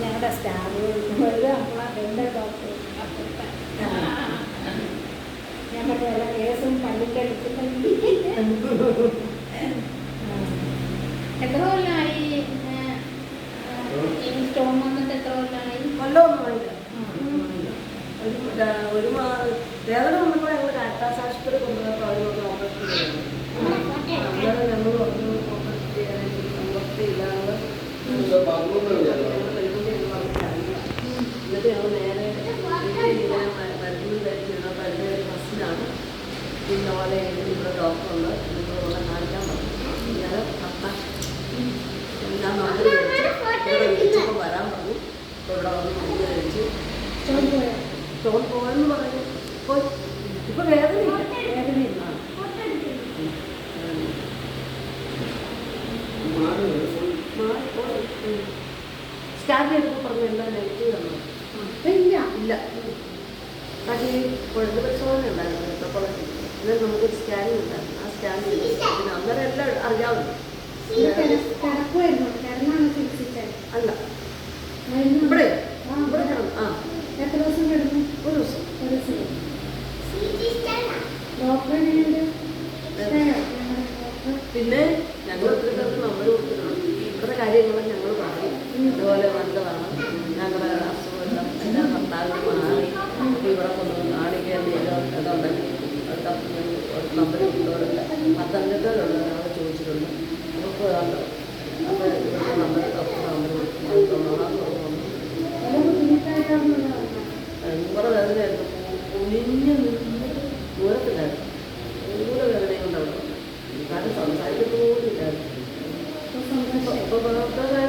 ഞങ്ങളുടെ സ്റ്റാഫ് നമ്മളെ ഡോക്ടർ പറഞ്ഞ എല്ലാ കേസും പള്ളിക്ക് എടുത്തിട്ടുണ്ട് എത്ര കൊല്ലമായി ഈ സ്റ്റോൺ വന്നിട്ട് എത്ര കൊല്ലമായി കൊല്ലമൊന്നുമില്ല ഒരു വേദന വന്നപ്പോൾ ഞങ്ങൾ ആശുപത്രി കൊണ്ടുപോയപ്പോൾ അവരൊക്കെ ഓപ്പറേഷൻ ചെയ്തു അന്നേരം ഞങ്ങൾ പറഞ്ഞു ഓപ്പറേഷൻ ചെയ്യാനായിട്ട് സമ്പത്തി ഇല്ലാതെ എന്നിട്ട് ഞങ്ങൾ നേരെ ഇങ്ങനെ മരുന്ന് ധരിച്ചിരുന്ന പല്ല് ഫസ്റ്റിലാണ് പിന്നെ പോലെ ഇവിടെ ഡോക്ടറുണ്ട് നിങ്ങളുള്ള കാണിക്കാൻ പറഞ്ഞു ഞാൻ അപ്പ ഞാൻ ഇവിടെ വിളിച്ചപ്പോൾ വരാൻ പറഞ്ഞു. അപ്പോൾ ഇവിടെ വന്ന് മരുന്ന് കഴിച്ചു ചോറ് പോയെന്ന് പറഞ്ഞു. ഇപ്പോൾ ഇപ്പോൾ വേദനയില്ല. വേദനയില്ല. ചെയ്തപ്പോൾ പറഞ്ഞു എല്ലാം നെഗറ്റീവ് ആണ്? ഇല്ല ഇല്ല. ഈ കുഴൽ പരിശോധന ഉണ്ടായിരുന്നു. മെട്രോപോളിറ്റൻ എന്നിട്ട് നമുക്ക് സ്കാനിങ് ഉണ്ടായിരുന്നു. ആ സ്കാനിങ് അന്നേരം എല്ലാം അറിയാവുന്നു അല്ല ഇവിടെ ഇവിടെ. ആ എത്ര ദിവസം കിടന്നു ഒരു ദിവസം ഒരു ദിവസം ഡോക്ടർ പിന്നെ ഞങ്ങൾ ഒത്തിരി പേർക്ക് നമ്പർ കൊടുത്തിട്ടുണ്ട് ഇവിടുത്തെ കാര്യങ്ങളും ഞങ്ങൾ പറയും ഇതുപോലെ നല്ലതാണ് ഞങ്ങളുടെ അസുഖമെല്ലാം എല്ലാം ഭർത്താവിന് മാറി ഇവിടെ കൊണ്ടുവന്ന് കാണിക്കാൻ ഇതുണ്ടെങ്കിൽ നമ്പർ കിട്ടുന്നവരല്ല പത്തനംതിട്ടയിലുള്ള ഒരാൾ ചോദിച്ചിട്ടുണ്ട് നമുക്ക് അപ്പോൾ ഇവിടുത്തെ നമ്പർ ഡോക്ടർ പറഞ്ഞത് ഭയങ്കര വേദനയായിരുന്നു കുനിഞ്ഞ് നിന്ന് ദൂരത്തിലായിരുന്നു ഭയങ്കര വേദനയും കൊണ്ട് അവിടെ വന്നു. കാരണം സന്തോഷം ഇപ്പോൾ ഡോക്ടറെ